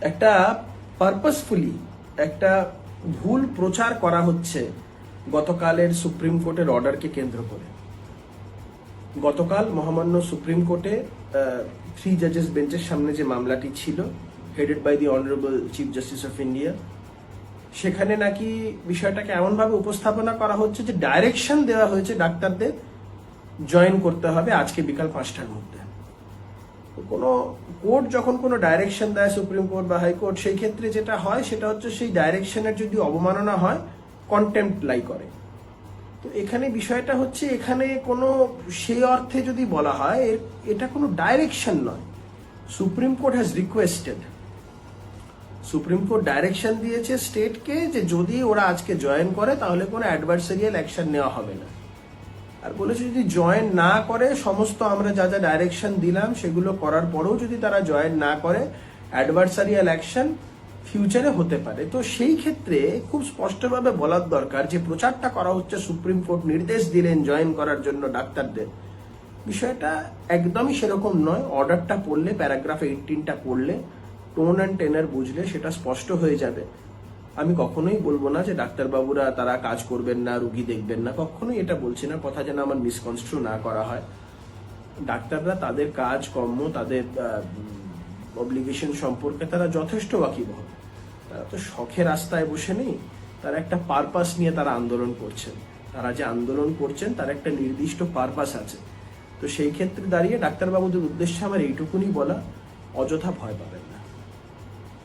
একটা পারপাসফুলি একটা ভুল প্রচার করা হচ্ছে গতকালের সুপ্রিম কোর্টের অর্ডারকে কেন্দ্র করে। গতকাল মহামান্য সুপ্রিম কোর্টে থ্রি জাজেস বেঞ্চের সামনে যে মামলাটি ছিল headed by the honourable chief justice of India সেখানে নাকি বিষয়টাকে এমনভাবে উপস্থাপনা করা হচ্ছে যে ডাইরেকশন দেওয়া হয়েছে ডাক্তারদের জয়েন করতে হবে আজকে বিকাল পাঁচটার মধ্যে। কোনো কোর্ট যখন কোনো ডাইরেকশন দেয় সুপ্রিম কোর্ট বা হাইকোর্ট সেই ক্ষেত্রে যেটা হয়, সেটা হচ্ছে সেই ডাইরেকশনের যদি অবমাননা হয় কন্টেম্পট লাই করে। তো এখানে বিষয়টা হচ্ছে, এখানে কোনো, সেই অর্থে যদি বলা হয় এটা কোনো ডাইরেকশন নয়। Supreme court has requested supreme court direction দিয়েছে স্টেটকে যে যদি ওরা আজকে জয়েন করে, তাহলে কোনো অ্যাডভার্সারিয়াল অ্যাকশন নেওয়া হবে না। আর বলেছে যদি জয়েন না করে, সমস্ত আমরা যা যা ডাইরেকশন দিলাম, সেগুলো করার পরেও যদি তারা জয়েন না করে অ্যাডভার্সারিয়াল অ্যাকশন ফিউচারে হতে পারে। তো সেই ক্ষেত্রে খুব স্পষ্টভাবে বলার দরকার যে প্রচারটা করা হচ্ছে, সুপ্রিম কোর্ট নির্দেশ দিলেন জয়েন করার জন্য ডাক্তারদের। বিষয়টা একদমই সেরকম নয়। অর্ডারটা পড়লে প্যারাগ্রাফ এইটিনটা পড়লে টোন অ্যান্ড টেনার বুঝলে সেটা স্পষ্ট হয়ে যাবে। আমি কখনোই বলব না যে ডাক্তারবাবুরা তারা কাজ করবেন না, রুগী দেখবেন না, কখনোই এটা বলছি না। কথা যেন আমার মিসকনস্ট্রু না করা হয়। ডাক্তাররা তাদের কাজ, কর্ম, তাদের অব্লিগেশন সম্পর্কে তারা যথেষ্ট ওয়াকিবহ তারা তো শখের রাস্তায় বসে নেই। তারা একটা পারপাস নিয়ে তারা আন্দোলন করছেন। তারা যে আন্দোলন করছেন, তার একটা নির্দিষ্ট পারপাস আছে। তো সেই ক্ষেত্রে দাঁড়িয়ে ডাক্তারবাবুদের উদ্দেশ্যে আমার এইটুকুনি বলা, অযথা ভয় পাবেন না।